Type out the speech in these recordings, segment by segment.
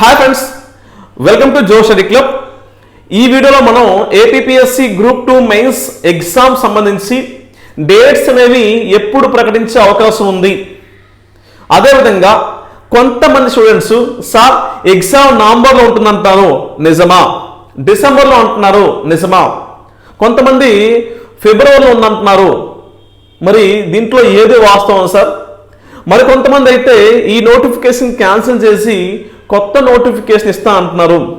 Hi friends welcome to Jo study club ఈ వీడియోలో మనం APSC group two mains exam సంబంధించి డేట్స్ అనేవి ఎప్పుడు ప్రకటించే అవకాశం ఉంది. అదేవిధంగా కొంతమంది స్టూడెంట్స్ సార్ ఎగ్జామ్ నవంబర్లో ఉంటుందంటారు నిజమా? డిసెంబర్లో అంటున్నారు నిజమా? కొంతమంది ఫిబ్రవరిలో ఉందంటున్నారు. మరి దీంట్లో ఏది వాస్తవం సార్? మరి కొంతమంది అయితే ఈ నోటిఫికేషన్ క్యాన్సిల్ చేసి కొత్త నోటిఫికేషన్ ఇస్తా అంటున్నారు.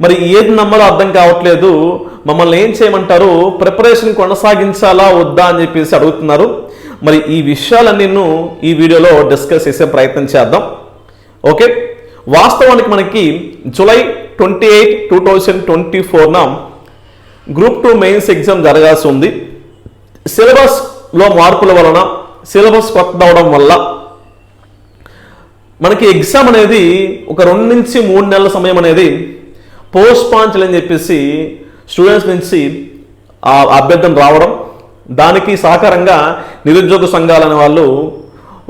మరి ఏది నమ్మాలో అర్థం కావట్లేదు. మమ్మల్ని ఏం చేయమంటారు? ప్రిపరేషన్ కొనసాగించాలా వద్దా అని చెప్పేసి అడుగుతున్నారు. మరి ఈ విషయాలన్నీ ఈ వీడియోలో డిస్కస్ చేసే ప్రయత్నం చేద్దాం. ఓకే? వాస్తవానికి మనకి July twenty eight two thousand twenty ఫోర్న group two mains exam జరగాల్సి ఉంది. సిలబస్లో మార్పుల వలన సిలబస్ కొత్త అవడం వల్ల మనకి ఎగ్జామ్ అనేది ఒక రెండు నుంచి మూడు నెలల సమయం అనేది పోస్ట్ పాంచల్ అని చెప్పేసి స్టూడెంట్స్ నుంచి ఆ అభ్యర్థన రావడం దానికి సహకారంగా నిరుద్యోగ సంఘాలనే వాళ్ళు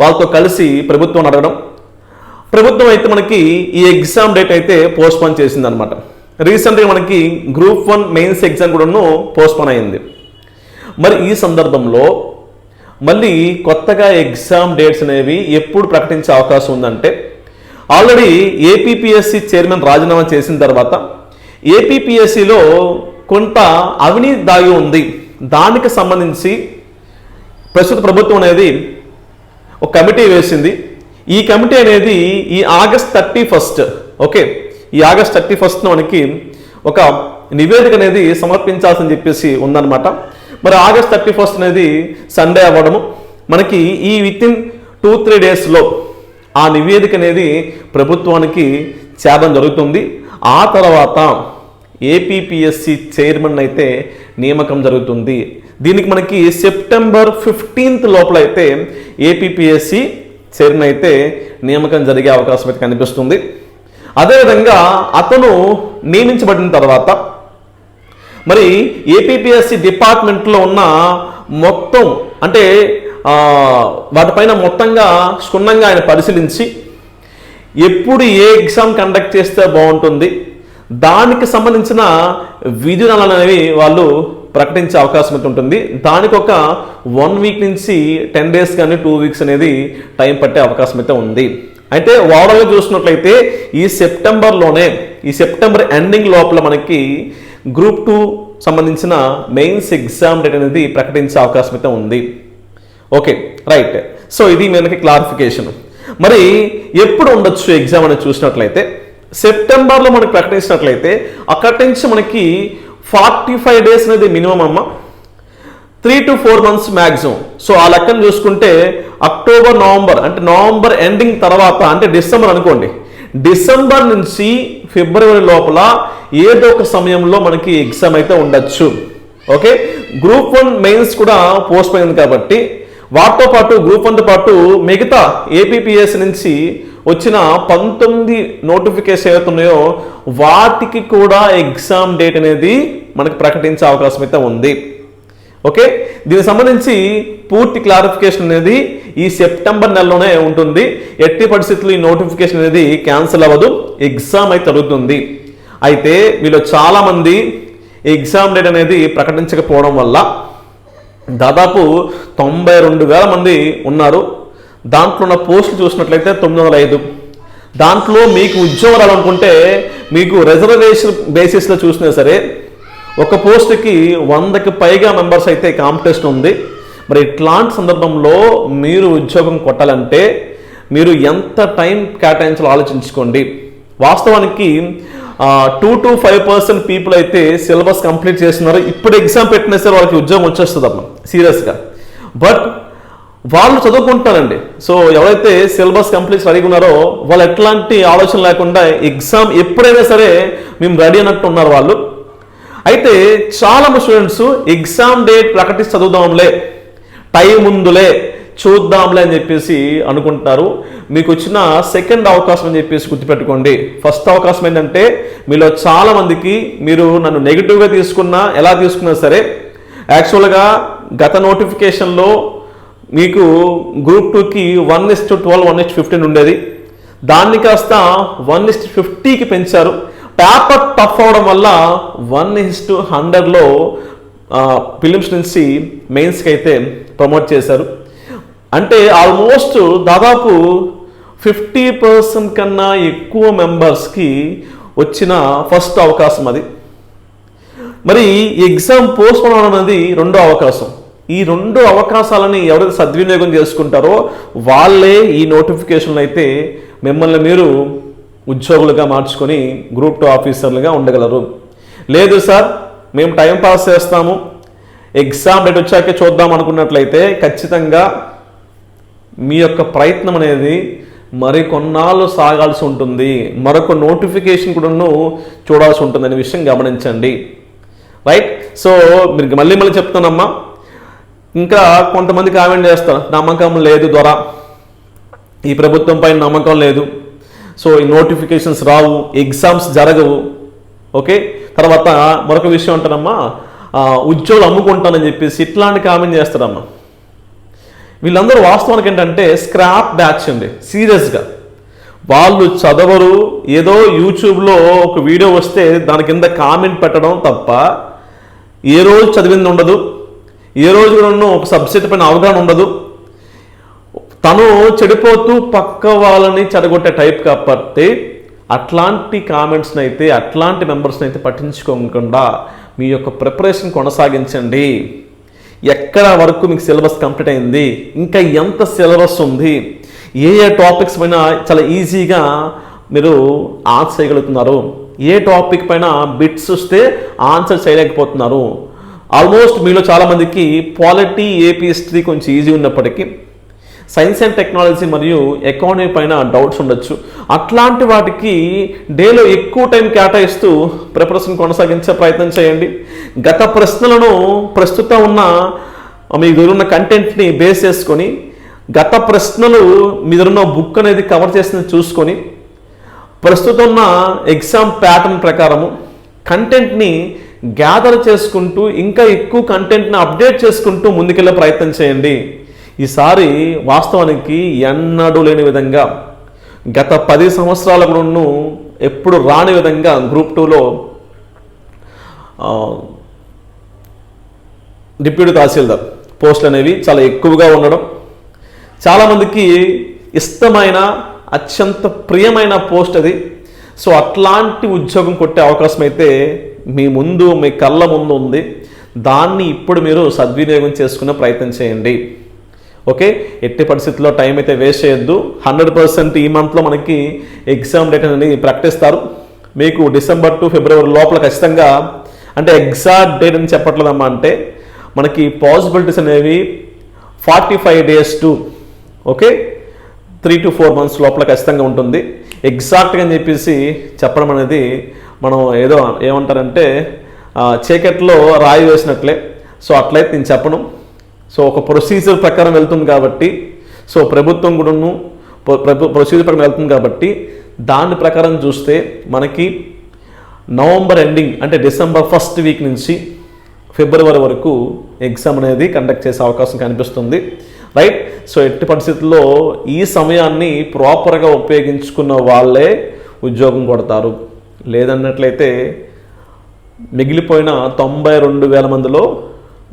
వాళ్ళతో కలిసి ప్రభుత్వం అడగడం ప్రభుత్వం అయితే మనకి ఈ ఎగ్జామ్ డేట్ అయితే పోస్ట్ పోన్ చేసింది అనమాట రీసెంట్గా మనకి గ్రూప్ వన్ మెయిన్స్ ఎగ్జామ్ కూడాను పోస్ట్ పోన్ అయింది. మరి ఈ సందర్భంలో మళ్ళీ కొత్తగా ఎగ్జామ్ డేట్స్ అనేవి ఎప్పుడు ప్రకటించే అవకాశం ఉందంటే ఆల్రెడీ ఏపీపీఎస్సి చైర్మన్ రాజీనామా చేసిన తర్వాత ఏపీపీఎస్సిలో కొంత అవినీతి దాగి ఉంది. దానికి సంబంధించి ప్రస్తుత ప్రభుత్వం అనేది ఒక కమిటీ వేసింది. ఈ కమిటీ అనేది ఈ ఆగస్ట్ థర్టీ ఫస్ట్ ఓకే ఈ ఆగస్ట్ థర్టీ ఫస్ట్ మనకి ఒక నివేదిక అనేది సమర్పించాల్సింది చెప్పేసి ఉందన్నమాట. మరి ఆగస్ట్ థర్టీ ఫస్ట్ అనేది సండే అవ్వడము. మనకి ఈ విత్ ఇన్ టూ త్రీ డేస్లో ఆ నివేదిక అనేది ప్రభుత్వానికి చేరడం జరుగుతుంది. ఆ తర్వాత ఏపీపీఎస్సి చైర్మన్ అయితే నియామకం జరుగుతుంది. దీనికి మనకి సెప్టెంబర్ ఫిఫ్టీన్త్ లోపల అయితే ఏపీపీఎస్సి చైర్మన్ అయితే నియామకం జరిగే అవకాశం అయితే కనిపిస్తుంది. అదేవిధంగా అతను నియమించబడిన తర్వాత మరి ఏపీపీఎస్సి డిపార్ట్మెంట్లో ఉన్న మొత్తం అంటే వాటిపైన మొత్తంగా క్షుణ్ణంగా ఆయన పరిశీలించి ఎప్పుడు ఏ ఎగ్జామ్ కండక్ట్ చేస్తే బాగుంటుంది దానికి సంబంధించిన విధులు అనేవి వాళ్ళు ప్రకటించే అవకాశం అయితే ఉంటుంది. దానికి ఒక వన్ వీక్ నుంచి టెన్ డేస్ కానీ టూ వీక్స్ అనేది టైం పట్టే అవకాశం అయితే ఉంది. అయితే ఓవరాల్గా చూసినట్లయితే ఈ సెప్టెంబర్లోనే ఈ సెప్టెంబర్ ఎండింగ్ లోపల మనకి గ్రూప్ టూ సంబంధించిన మెయిన్స్ ఎగ్జామ్ డేట్ అనేది ప్రకటించే అవకాశం అయితే ఉంది. Okay right. సో ఇది మనకి క్లారిఫికేషన్. మరి ఎప్పుడు ఉండొచ్చు ఎగ్జామ్ అనేది చూసినట్లయితే? సెప్టెంబర్లో మనకి ప్రకటించినట్లయితే అక్కడి నుంచి మనకి ఫార్టీ ఫైవ్ డేస్ అనేది మినిమం అమ్మ. Three to four months maximum so ఆ లెక్కను చూసుకుంటే అక్టోబర్ నవంబర్ అంటే నవంబర్ ఎండింగ్ తర్వాత అంటే డిసెంబర్ అనుకోండి. డిసెంబర్ నుంచి ఫిబ్రవరి లోపల ఏదో ఒక సమయంలో మనకి ఎగ్జామ్ అయితే ఉండొచ్చు. ఓకే? గ్రూప్ వన్ మెయిన్స్ కూడా పోస్ట్ అయింది కాబట్టి వాటితో పాటు గ్రూప్ వన్తో పాటు మిగతా ఏపీపీఎస్ నుంచి వచ్చిన పంతొమ్మిది నోటిఫికేషన్ ఏవైతే ఉన్నాయో వాటికి కూడా ఎగ్జామ్ డేట్ అనేది మనకి ప్రకటించే అవకాశం అయితే ఉంది. ఓకే? దీనికి సంబంధించి పూర్తి క్లారిఫికేషన్ అనేది ఈ సెప్టెంబర్ నెలలోనే ఉంటుంది. ఎట్టి పరిస్థితుల్లో ఈ నోటిఫికేషన్ అనేది క్యాన్సిల్ అవ్వదు. ఎగ్జామ్ అయితే జరుగుతుంది. అయితే వీళ్ళు చాలామంది ఎగ్జామ్ డేట్ అనేది ప్రకటించకపోవడం వల్ల దాదాపు తొంభై రెండు వేల మంది ఉన్నారు. దాంట్లో ఉన్న పోస్టులు చూసినట్లయితే తొమ్మిది వందల ఐదు. దాంట్లో మీకు ఉద్యోగం రావాలనుకుంటే మీకు రిజర్వేషన్ బేసిస్లో చూసినా సరే ఒక పోస్ట్కి వందకి పైగా మెంబర్స్ అయితే కాంపిటీషన్ ఉంది. మరి ఇట్లాంటి సందర్భంలో మీరు ఉద్యోగం కొట్టాలంటే మీరు ఎంత టైం కేటాయించాలో ఆలోచించుకోండి. వాస్తవానికి two to five percent people అయితే సిలబస్ కంప్లీట్ చేస్తున్నారు. ఇప్పుడు ఎగ్జామ్ పెట్టినా సరే వాళ్ళకి ఉద్యోగం వచ్చేస్తుంది అమ్మ సీరియస్గా. బట్ వాళ్ళు చదువుకుంటారండి. సో ఎవరైతే సిలబస్ కంప్లీట్ రెడీగా ఉన్నారో వాళ్ళు ఎట్లాంటి ఆలోచన లేకుండా ఎగ్జామ్ ఎప్పుడైనా సరే మేము రెడీ అన్నట్టు ఉన్నారు వాళ్ళు. అయితే చాలా మంది స్టూడెంట్స్ ఎగ్జామ్ డేట్ ప్రకటించి చదువుదాంలే. టైం ఉందిలే చూద్దాంలే అని చెప్పేసి అనుకుంటారు మీకు వచ్చిన సెకండ్ అవకాశం అని చెప్పేసి గుర్తుపెట్టుకోండి. ఫస్ట్ అవకాశం ఏంటంటే మీలో చాలామందికి మీరు నన్ను నెగిటివ్గా తీసుకున్నా ఎలా తీసుకున్నా సరే యాక్చువల్గా గత నోటిఫికేషన్లో మీకు గ్రూప్ టూకి one is to twelve one is to fifteen ఉండేది. దాన్ని కాస్త వన్ ఇస్ట్ ఫిఫ్టీకి పెంచారు. పేపర్ టఫ్ అవడం వల్ల వన్ ఇస్ట్ హండ్రెడ్లో ఫిలిమ్స్ నుంచి మెయిన్స్కి అయితే ప్రమోట్ చేశారు. అంటే ఆల్మోస్ట్ దాదాపు ఫిఫ్టీ పర్సెంట్ కన్నా ఎక్కువ మెంబర్స్కి వచ్చిన ఫస్ట్ అవకాశం అది. మరి ఎగ్జామ్ పోస్ట్ అనేది రెండో అవకాశం. ఈ రెండు అవకాశాలని ఎవరైతే సద్వినియోగం చేసుకుంటారో వాళ్ళే ఈ నోటిఫికేషన్లు అయితే మిమ్మల్ని మీరు ఉద్యోగులుగా మార్చుకొని గ్రూప్ టూ ఆఫీసర్లుగా ఉండగలరు. లేదు సార్ మేము టైం పాస్ చేస్తాము. ఎగ్జామ్ డేట్ వచ్చాకే చూద్దాం అనుకున్నట్లయితే ఖచ్చితంగా మీ యొక్క ప్రయత్నం అనేది మరి కొన్నాళ్ళు సాగాల్సి ఉంటుంది. మరొక నోటిఫికేషన్ కూడాను చూడాల్సి ఉంటుంది అనే విషయం గమనించండి. రైట్ సో మీరు మళ్ళీ మళ్ళీ చెప్తానమ్మా ఇంకా కొంతమంది కామెంట్ చేస్తారు నమ్మకం లేదు ద్వారా. ఈ ప్రభుత్వం పైన నమ్మకం లేదు. సో ఈ నోటిఫికేషన్స్ రావు. ఎగ్జామ్స్ జరగవు. ఓకే తర్వాత మరొక విషయం అంటారమ్మా ఉద్యోగులు అమ్ముకుంటానని చెప్పేసి ఇట్లాంటి కామెంట్ చేస్తారమ్మా. వీళ్ళందరూ వాస్తవానికి ఏంటంటే స్క్రాప్ బ్యాచ్ అండి సీరియస్గా వాళ్ళు చదవరు ఏదో యూట్యూబ్లో ఒక వీడియో వస్తే దాని కింద కామెంట్ పెట్టడం తప్ప ఏ రోజు చదివింది ఉండదు ఏ రోజు కూడా ఒక సబ్జెక్ట్ పైన అవగాహన ఉండదు. తను చెడిపోతూ పక్క వాళ్ళని చెడగొట్టే టైప్ కాబట్టి అట్లాంటి కామెంట్స్ని అయితే అట్లాంటి మెంబర్స్ని అయితే పట్టించుకోకుండా మీ యొక్క ప్రిపరేషన్ కొనసాగించండి. ఎక్కడ వరకు మీకు సిలబస్ కంప్లీట్ అయింది ఇంకా ఎంత సిలబస్ ఉంది ఏ ఏ టాపిక్స్ పైన చాలా ఈజీగా మీరు ఆన్సర్ చేయగలుగుతున్నారు ఏ టాపిక్ పైన బిట్స్ వస్తే ఆన్సర్ చేయలేకపోతున్నారు. ఆల్మోస్ట్ మీలో చాలామందికి పాలిటీ ఏపీ హిస్టరీ కొంచెం ఈజీ ఉన్నప్పటికీ సైన్స్ అండ్ టెక్నాలజీ మరియు ఎకానమీ పైన డౌట్స్ ఉండొచ్చు. అట్లాంటి వాటికి డేలో ఎక్కువ టైం కేటాయిస్తూ ప్రిపరేషన్ కొనసాగించే ప్రయత్నం చేయండి. గత ప్రశ్నలను ప్రస్తుతం ఉన్న మీ దగ్గర ఉన్న కంటెంట్ని బేస్ చేసుకొని గత ప్రశ్నలు మీ దగ్గర ఉన్న బుక్ అనేది కవర్ చేసింది చూసుకొని ప్రస్తుతం ఉన్న ఎగ్జామ్ ప్యాటర్న్ ప్రకారము కంటెంట్ని గ్యాదర్ చేసుకుంటూ ఇంకా ఎక్కువ కంటెంట్ని అప్డేట్ చేసుకుంటూ ముందుకెళ్ళే ప్రయత్నం చేయండి. ఈసారి వాస్తవానికి ఎన్నడూ లేని విధంగా గత పది సంవత్సరాల నుండి ఎప్పుడు రాని విధంగా గ్రూప్ టూలో డిప్యూటీ తహసీల్దార్ పోస్టులు అనేవి చాలా ఎక్కువగా ఉండడం చాలామందికి ఇష్టమైన అత్యంత ప్రియమైన పోస్ట్ అది. సో అట్లాంటి ఉద్యోగం కొట్టే అవకాశం అయితే మీ ముందు మీ కళ్ళ ముందు ఉంది. దాన్ని ఇప్పుడు మీరు సద్వినియోగం చేసుకునే ప్రయత్నం చేయండి. ఓకే? ఎట్టి పరిస్థితుల్లో టైం అయితే వేస్ట్ చేయొద్దు. హండ్రెడ్ పర్సెంట్ ఈ మంత్లో మనకి ఎగ్జామ్ డేట్ అనేది ప్రకటిస్తారు మీకు డిసెంబర్ టు ఫిబ్రవరి లోపల ఖచ్చితంగా అంటే ఎగ్జాక్ట్ డేట్ అని చెప్పట్లేదమ్మా అంటే మనకి పాసిబిలిటీస్ అనేవి forty five days to okay? Three to four months లోపల ఖచ్చితంగా ఉంటుంది. ఎగ్జాక్ట్గా అని చెప్పేసి చెప్పడం అనేది మనం ఏదో ఏమంటారంటే చీకట్లో రాయి వేసినట్లే. సో అట్లయితే నేను చెప్పను. సో ఒక ప్రొసీజర్ ప్రకారం వెళ్తుంది కాబట్టి సో ప్రభుత్వం కూడాను ప్రభు ప్రొసీజర్ ప్రకారం వెళ్తుంది కాబట్టి దాని ప్రకారం చూస్తే మనకి నవంబర్ ఎండింగ్ అంటే డిసెంబర్ ఫస్ట్ వీక్ నుంచి ఫిబ్రవరి వరకు ఎగ్జామ్ అనేది కండక్ట్ చేసే అవకాశం కనిపిస్తుంది. రైట్ సో ఎట్టి పరిస్థితుల్లో ఈ సమయాన్ని ప్రాపర్గా ఉపయోగించుకున్న వాళ్ళే ఉద్యోగం కొడతారు. లేదన్నట్లయితే మిగిలిపోయిన తొంభై రెండు వేల మందిలో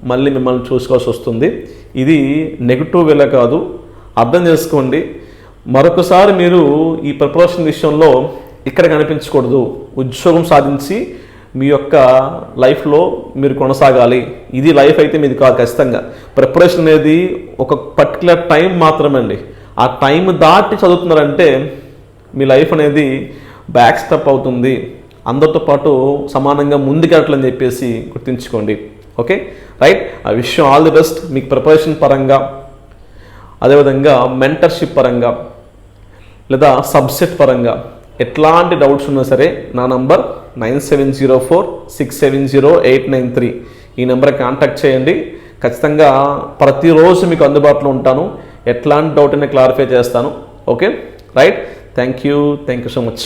మళ్ళీ మిమ్మల్ని చూసుకోవాల్సి వస్తుంది. ఇది నెగిటివ్ వేలా కాదు. అర్థం చేసుకోండి. మరొకసారి మీరు ఈ ప్రిపరేషన్ విషయంలో ఇక్కడ కనిపించకూడదు. ఉద్యోగం సాధించి మీ యొక్క లైఫ్లో మీరు కొనసాగాలి. ఇది లైఫ్ అయితే మీది కాదు ఖచ్చితంగా. ప్రిపరేషన్ అనేది ఒక పర్టికులర్ టైం మాత్రమే అండి ఆ టైం దాటి చదువుతున్నారంటే మీ లైఫ్ అనేది బ్యాక్ స్టెప్ అవుతుంది. అందరితో పాటు సమానంగా ముందుకెళ్ళట్లని చెప్పేసి గుర్తుంచుకోండి. ఓకే? రైట్ ఆ విషయం ఆల్ ది బెస్ట్ మీకు ప్రిపరేషన్ పరంగా అదేవిధంగా మెంటర్షిప్ పరంగా లేదా సబ్సెట్ పరంగా. ఎట్లాంటి డౌట్స్ ఉన్నా సరే నా number nine seven zero four six seven zero eight nine three. ఈ నెంబర్ కాంటాక్ట్ చేయండి. ఖచ్చితంగా ప్రతిరోజు మీకు అందుబాటులో ఉంటాను. ఎట్లాంటి డౌట్ అయినా క్లారిఫై చేస్తాను. Okay right thank you thank you so much